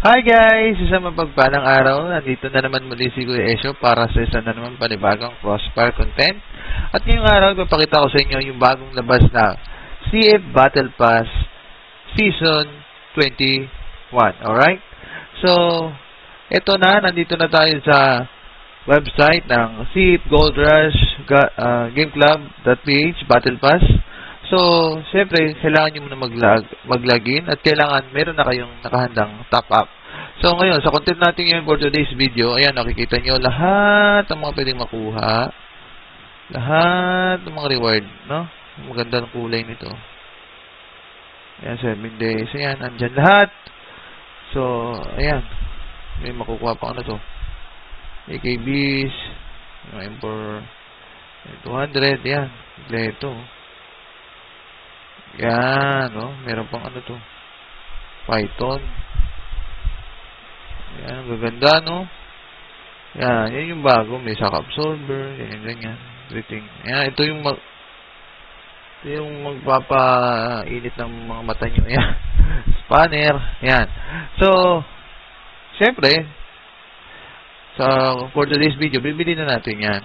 Hi guys! Isang mapagpalang araw. Nandito na naman muli si Kuya Esyo para sa isa na naman panibagong crossfire content. At ngayong araw, ipapakita ko sa inyo yung bagong labas na CF Battle Pass Season 21. Alright? So, ito na. Nandito na tayo sa website ng CF Gold Rush uh, Game Club.ph Battle Pass. So, syempre, kailangan nyo muna mag-log, mag-login at kailangan meron na kayong nakahandang top up. So, ngayon, sa content natin ngayon for today's video, ayan, nakikita nyo lahat ng mga pwedeng makuha. Lahat ng mga reward, no? Maganda ng kulay nito. Ayan, 7 days. Ayan, andyan lahat. So, ayan. May makukuha pa ano to. AKBs, M4 200, yan. Kompleto. Yan, no? Meron pang ano to. Python. Yan, gaganda, no? Yan, yan yung bago. May shock absorber, ganyan, ganyan. Everything. Yan, ito yung mag... Ito yung magpapainit ng mga mata nyo. Yan. Spanner. Yan. So, syempre, sa for today's video, bibili na natin yan.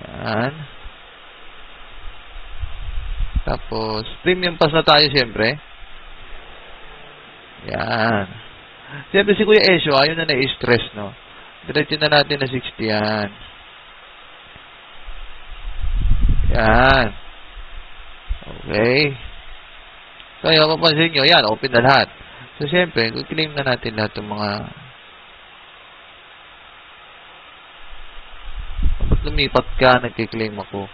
Yan. Tapos, premium pass na tayo siyempre. Yan. Siyempre si Kuya Esyo, ayaw na na-stress, no? Diretso na natin na 60 yan. Yan. Okay. So, yung mapapansin nyo, yan, open na lahat. So, siyempre, claim na natin lahat ng mga lumipat ka, nagkiklaim ako?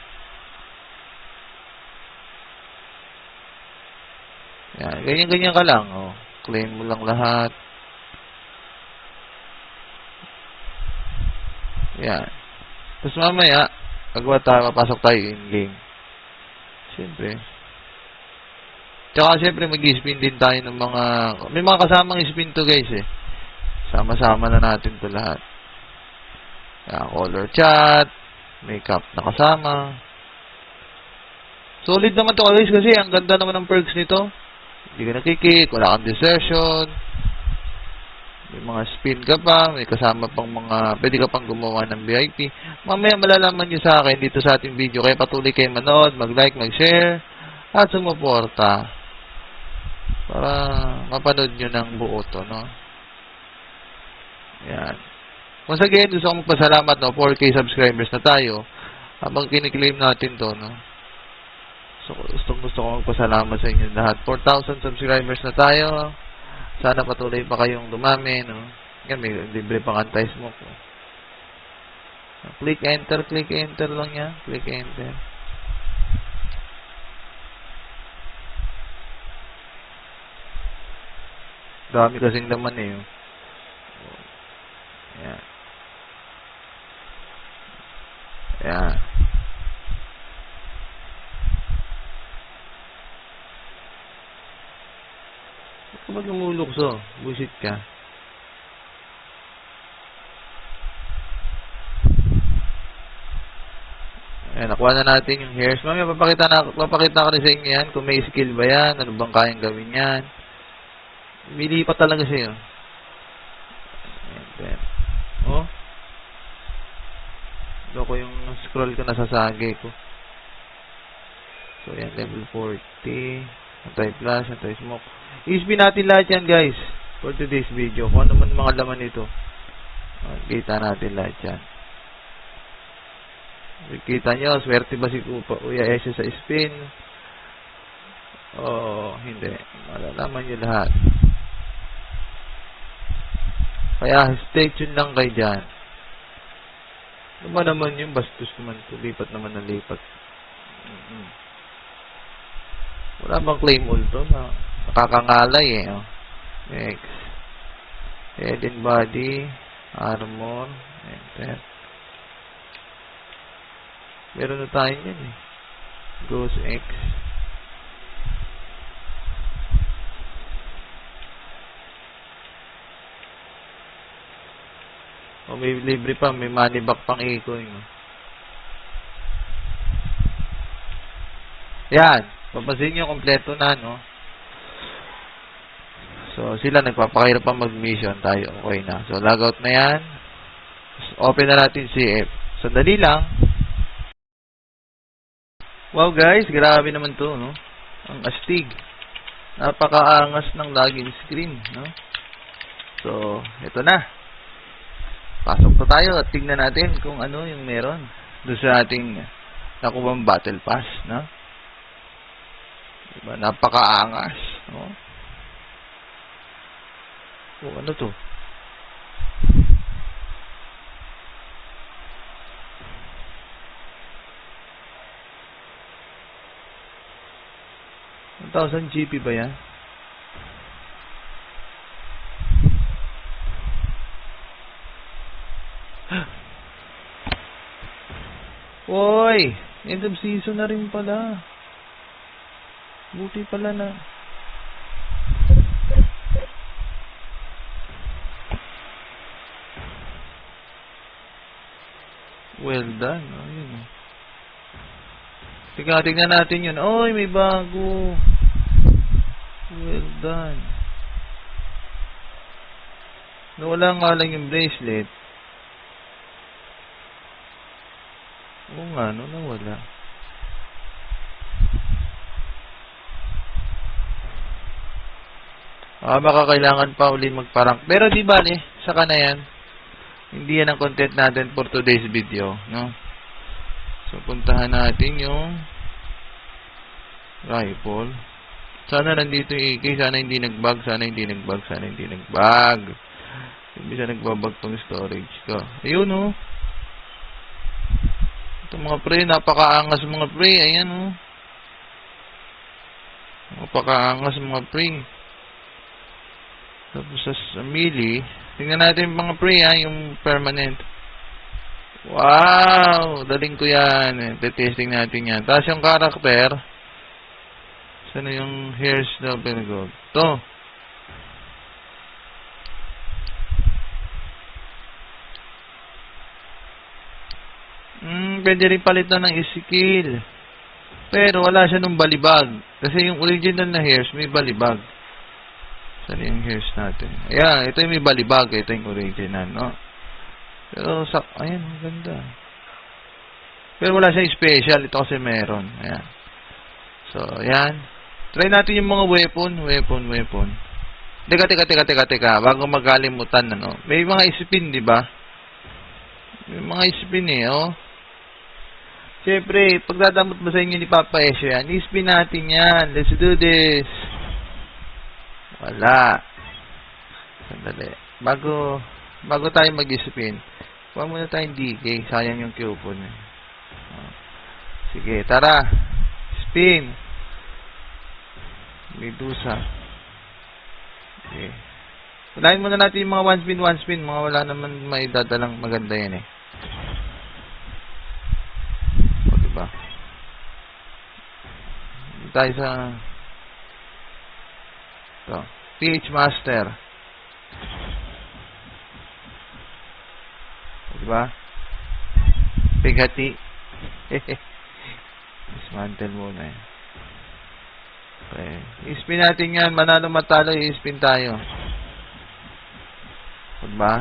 Yan, ganyan-ganyan ka lang. Oh. Claim mo lang lahat. Yan. Tapos mamaya, pagwa tayo, mapasok tayo in-game. Siyempre. Tsaka siyempre mag-spin din tayo ng mga... May mga kasamang spin to guys eh. Sama-sama na natin to lahat. Yan, color chat. Makeup na kasama. Solid naman to guys kasi ang ganda naman ng perks nito. Hindi ka nakikik, wala kang desertion. May mga spin ka pa, may kasama pang mga, pwede ka pang gumawa ng VIP. Mamaya malalaman nyo sa akin dito sa ating video. Kaya patuloy kayo manood, mag-like, mag-share, at sumuporta. Para mapanood nyo ng buo to, no? Yan. Once again, gusto kong magpasalamat, no? 4K subscribers na tayo. Habang kiniklaim natin to, no? So, gusto, gusto ko magpasalamat sa inyo lahat. 4,000 subscribers na tayo. Sana patuloy pa kayong dumami, no? Yan, may libre pang anti-smoke. No? Click enter, click enter lang yan. Click enter. Dami kasing naman eh. Yan. Yan. Ba't ka ba lumulukso? Busit ka. Ayan, nakuha na natin yung hairs. Mamaya, papakita, na, papakita ko rin sa inyo yan kung may skill ba yan, ano bang kayang gawin yan. Lumilipat talaga siya. Ayan, then. Oh. Loko yung scroll ko nasa sagi ko. So, yan, level 40. Anti-plus, anti-smoke. I-spin natin lahat yan, guys. For today's video. Kung ano man mga laman nito. Kita natin lahat yan. Kita nyo, swerte ba si Kupa, Uya Esyo sa spin? Oo, hindi. Malalaman nyo lahat. Kaya, stay tuned lang kayo dyan. Ano naman yung bastos naman? Lipat naman ng lipat. Mm-mm. Wala bang claim all to na nakakangalay eh. Oh. Next. Head and body. Armor. Enter. Meron na tayo yan eh. Ghost X. O may libre pa, may money back pang ikoy. No? Yan. Papansin nyo, kompleto na, no? So, sila nagpapakahirap pa mag-mission tayo. Okay na. So, logout na yan. Open na natin CF. Sandali lang. Wow guys, grabe naman to, no? Ang astig. Napakaangas ng login screen, no? So, ito na. Pasok pa tayo at tingnan natin kung ano yung meron doon sa ating nakuwang battle pass, no? Diba? Napakaangas, no? Oh, ano to? Thousand GP ba yan? Hoy! End of season na rin pala. Buti pala na. Well done. Oh, yun. oh. Tingnan natin yun. Oy, may bago. Well done. Nawala nga lang yung bracelet. Oo nga, no, nawala. Ah, baka kailangan pa uli magparang. Pero di bali, saka na yan. Hindi yan ang content natin for today's video, no? So, puntahan natin yung rifle. Sana nandito yung AK, sana hindi nagbag, sana hindi nagbag, sana hindi nagbag. Hindi siya nagbabag tong storage ko. Ayun, oh. Ito mga pre, napakaangas mga pre. Ayan, oh. Napakaangas mga pre. Tapos sa, sa melee, tingnan natin mga pre, ha, yung permanent. Wow! Daling ko yan. Testing natin yan. Tapos yung character, saan yung hairs na pinag Ito. Hmm, pwede rin palitan ng skill. Pero wala siya nung balibag. Kasi yung original na hairs, may balibag. Saan yung natin? Ayan, ito yung may balibag. Ito yung original, no? Pero, sa, ayan, ang ganda. Pero wala siyang special. Ito kasi meron. Ayan. So, ayan. Try natin yung mga weapon, weapon, weapon. Teka, teka, teka, teka, teka. Bago magkalimutan, ano. May mga spin, di ba? May mga spin eh, oh. Siyempre, pagdadamot mo sa inyo ni Papa Esyo yan, i-spin natin yan. Let's do this. Wala. Sandali. Bago, bago tayo mag-spin, huwag muna tayong DK. Sayang yung coupon. Sige, tara. Spin. Medusa. Okay. Unahin muna natin yung mga one spin, one spin. Mga wala naman may dadalang maganda yan eh. O, diba? Tayo sa ito. PH Master. Diba? Pigati. Dismantle muna eh. Okay. I-spin natin yan. Manalo matalo, i-spin tayo. Diba?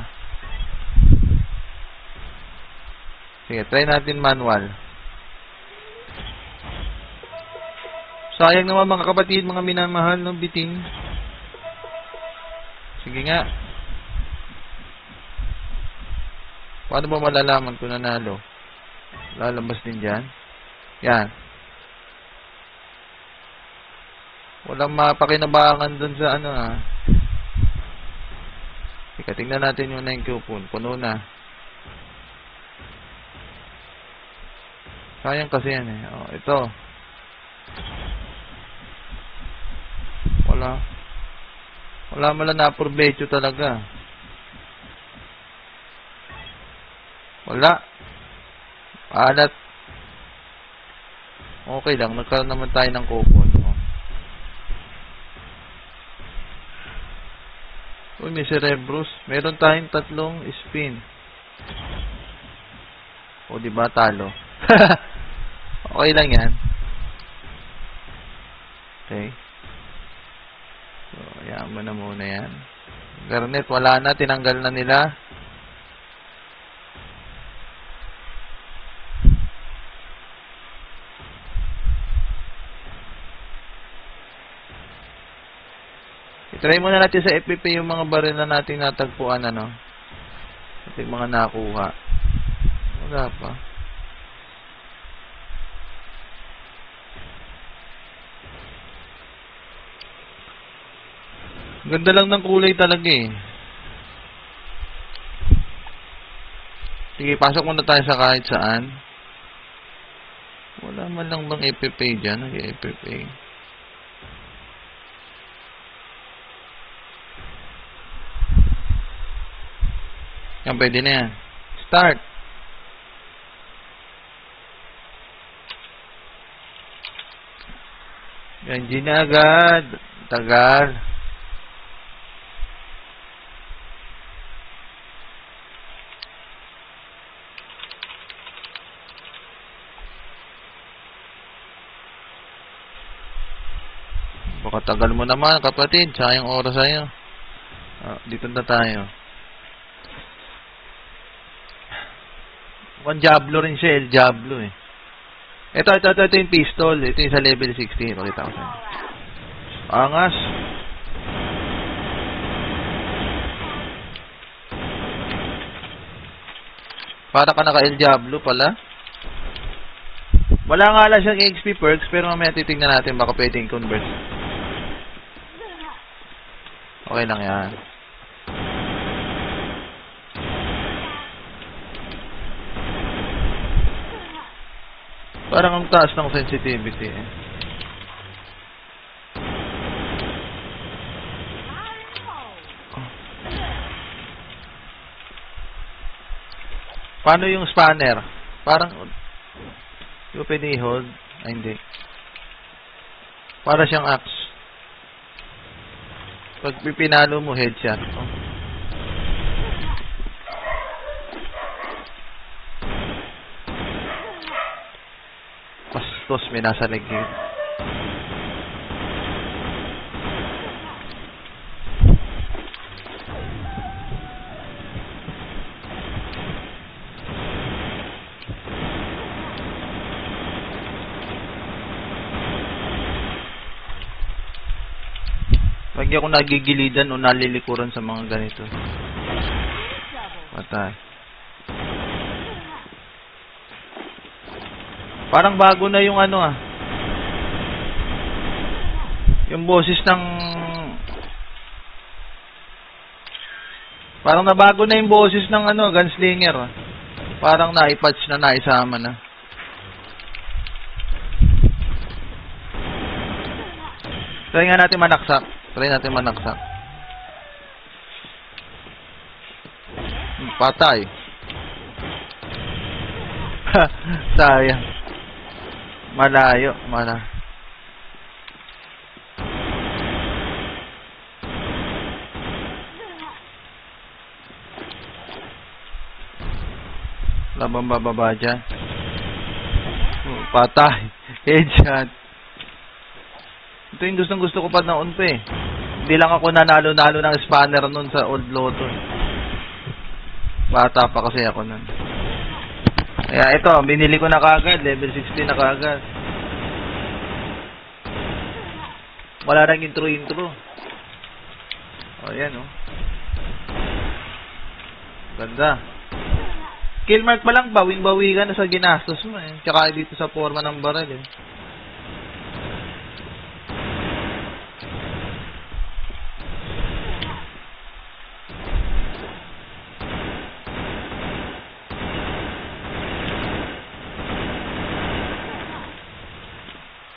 Sige, try natin manual. Sayang naman mga kapatid, mga minamahal ng bitin. Sige nga. Paano ba malalaman kung nanalo? Lalabas din dyan. Yan. Walang mapakinabangan dun sa ano ah. Teka, tingnan natin yung 9 coupon. Puno na. Sayang kasi yan eh. Oh, ito. Wala. Wala mala na provecho talaga. Wala. Alat. Okay lang. Nagkaroon naman tayo ng coupon. Oh. Uy, may cerebrus. Meron tayong tatlong spin. O, di ba talo? okay lang yan. Okay. So. Hayaan mo na muna yan. Garnet, wala na. Tinanggal na nila. I-try muna natin sa FPP yung mga baril na natin natagpuan, ano. Ito yung mga nakuha. Wala pa. Ganda lang ng kulay talaga eh. Sige, pasok muna tayo sa kahit saan. Wala man lang bang FPP dyan? Nag-FPP. Yan, pwede na yan. Start. Yan, G na agad. Tagal. Baka tagal mo naman, kapatid. Sayang oras sa'yo. Ah, dito na tayo. Mukhang Diablo rin siya, El Diablo eh. Ito, ito, ito, ito yung pistol. Ito yung sa level 16. Pakita ko sa'yo. Angas. Para ka naka El Diablo pala. Wala nga lang siyang XP perks, pero mamaya titignan natin baka pwedeng convert. Okay lang yan. Parang ang taas ng sensitivity eh. Paano yung spanner? Parang, ba pwede i-hold? Ay, hindi. Para siyang axe. Pag pipinalo mo, headshot. Oh. Bastos, may nasa ligid. Lagi ako nagigilidan o nalilikuran sa mga ganito. Patay. Parang bago na yung ano ah. Yung boses ng... Parang nabago na yung boses ng ano, gunslinger ah. Parang naipatch na naisama na. Try nga natin manaksak. Try natin manaksak. Patay. Sayang. Malayo, mala. Labang bababa dyan. Patay. Headshot. Ito yung gustong gusto ko pa noon pa eh. Hindi lang ako nanalo-nalo ng spanner nun sa old Lotto. Bata pa kasi ako nun. Kaya ito, binili ko na kagad. Level 16 na kagad. Wala nang intro-intro. O, yan o. Ganda. Kill mark pa lang, bawing-bawi ka na sa ginastos mo eh. Tsaka dito sa forma ng baril eh.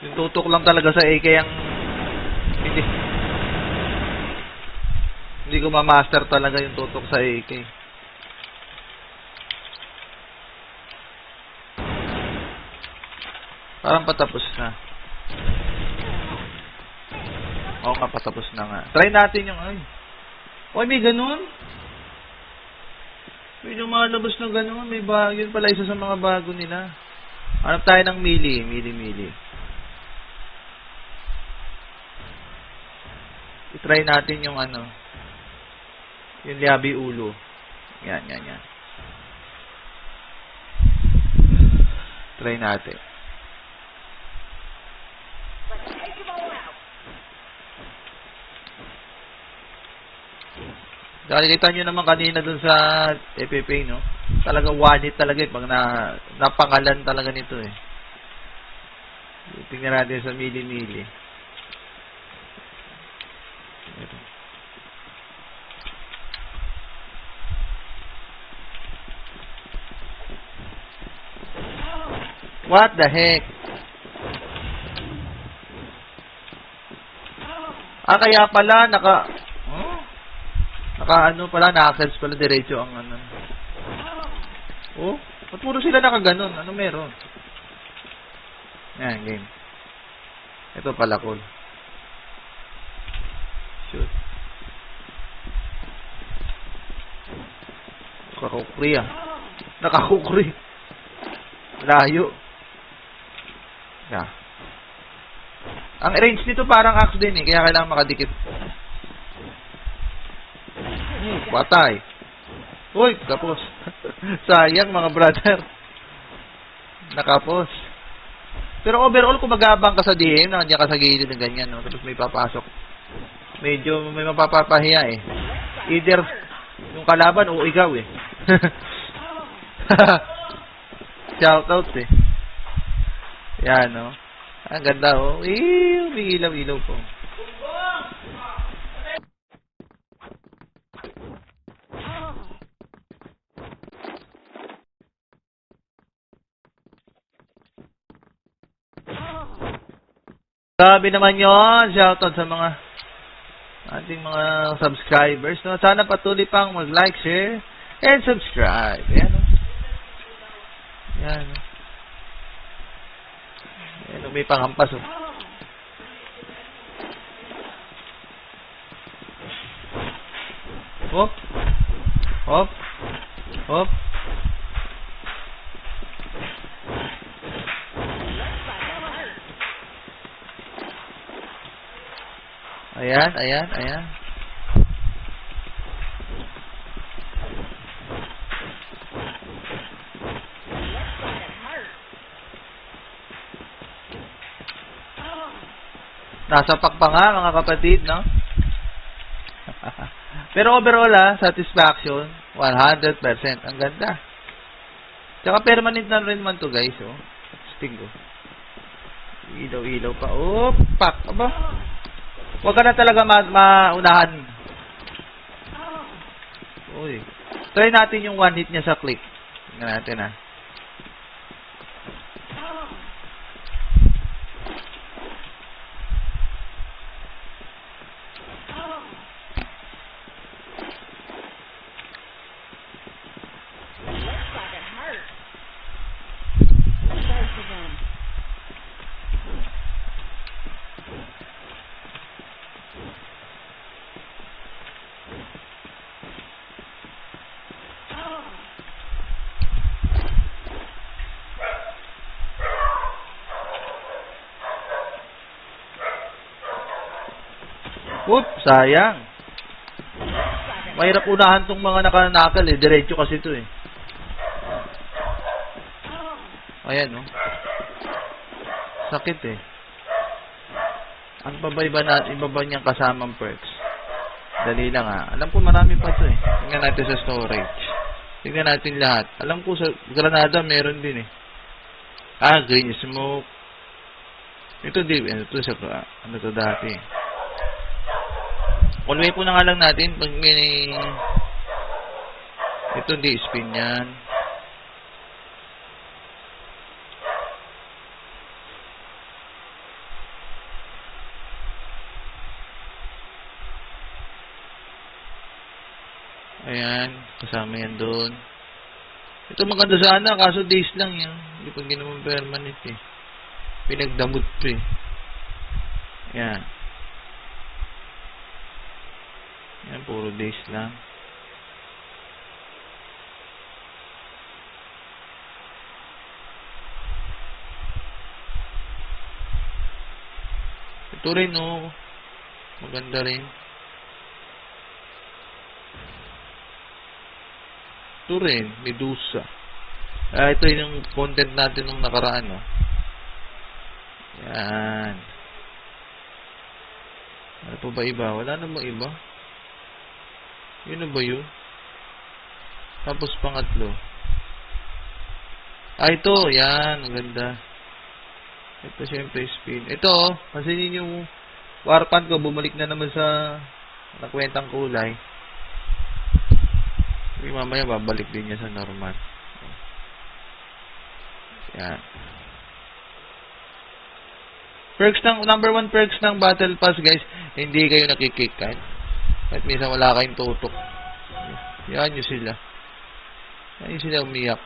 Yung tutok lang talaga sa AK ang hindi hindi ko ma-master talaga yung tutok sa AK. Parang patapos na. Oo nga, patapos na nga. Try natin yung ay. Oy, may ganun? May lumalabas na ganun. May bago. Yun pala isa sa mga bago nila. Hanap tayo ng mili. Mili, mili. I-try natin yung ano, yung liabi ulo. Yan, yan, yan. Try natin. Nakikita nyo naman kanina dun sa FFA, no? Talaga one hit talaga eh, pag na, napangalan talaga nito eh. Tingnan natin sa mili-mili. Ito. What the heck? Ah, kaya pala, naka... Oh, naka ano pala, na-access pala diretso ang ano. Oh, ba't puro sila nakaganon? Ano meron? Yan, game. Ito pala, cool. Shoot. Nakakukri ah. Nakakukri. Layo. Yeah. Ang range nito parang axe din eh, kaya kailangan makadikit. Hmm, patay. Uy, kapos. Sayang mga brother. Nakapos. Pero overall, kung magabang ka sa DM, nandiyan ka sa gilid ng ganyan, no? tapos may papasok. Medyo may mapapapahiya eh. Either yung kalaban o ikaw eh. Shoutout eh. Yan, no? Ang ganda, oh. Ew, may ilaw-ilaw po. Sabi naman yon shoutout sa mga ating mga subscribers. No? Sana patuloy pang mag-like, share, and subscribe. Yan? Yan? May panghampas, oh. Hop. Hop. Hop. Ayan, ayan, ayan. Nasa pakpa nga, mga kapatid, no? Pero overall, ah, satisfaction, 100%. Ang ganda. Tsaka permanent na rin man to guys, oh. Sting, oh. Ilaw-ilaw pa. Oh, pak. Aba. Huwag ka na talaga ma maunahan. Uy. Try natin yung one hit niya sa click. Tingnan natin, ah. Oop, sayang. Mahirap unahan tong mga nakanakal eh. Diretso kasi ito eh. Ayan, oh. Sakit eh. Ang babay ba na, iba ba niyang kasamang perks? Dali lang ha. Alam ko marami pa to eh. Tingnan natin sa storage. Tingnan natin lahat. Alam ko sa Granada meron din eh. Ah, green smoke. Ito di, ano to sa, ano to dati eh. All way po na nga lang natin pag may ito di spin yan. Ayan, kasama yan doon. Ito maganda sana, kaso days lang yan. Hindi pa ginawa permanent eh. Pinagdamot pa eh. Ayan. Yan, puro days lang. Ito rin, oh. Maganda rin. Ito rin, Medusa. Ah, ito yung content natin nung nakaraan, oh. Yan. Ano pa ba iba? Wala namang iba. Yun na ba yun? Tapos pangatlo. Ah, ito. Yan. Ang ganda. Ito syempre spin. Ito, oh. Kasi yun yung warpan ko. Bumalik na naman sa nakwentang kulay. Hindi mamaya babalik din niya sa normal. Yan. Perks ng, number one perks ng Battle Pass, guys, hindi kayo nakikick kahit minsan wala kayong tutok. Yan nyo sila. Nyo sila umiyak.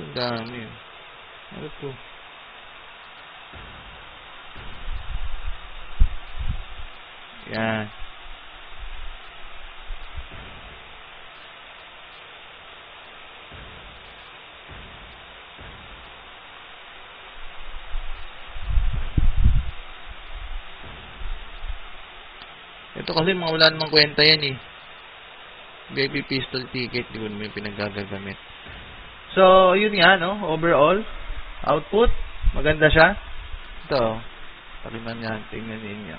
Ang dami. Ano to? Yan. Kasi mga wala namang kwenta yan eh. VIP pistol ticket, di ko naman pinagagagamit. So, yun nga, no? Overall, output, maganda siya. Ito, paliman yan, tingnan ninyo.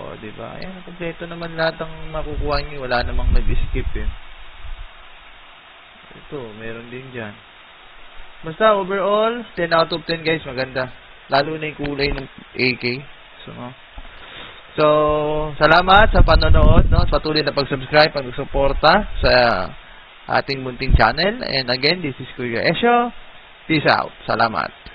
O, di ba? Ayan, kompleto naman lahat ang makukuha nyo. Wala namang nag-skip eh. Ito, meron din dyan. Basta, overall, 10 out of 10 guys, maganda. Lalo na yung kulay ng AK. So, no? so salamat sa panonood, no? Patuloy na pag-subscribe, pag-suporta sa ating munting channel. And again, this is Kuya Esho. Peace out. Salamat.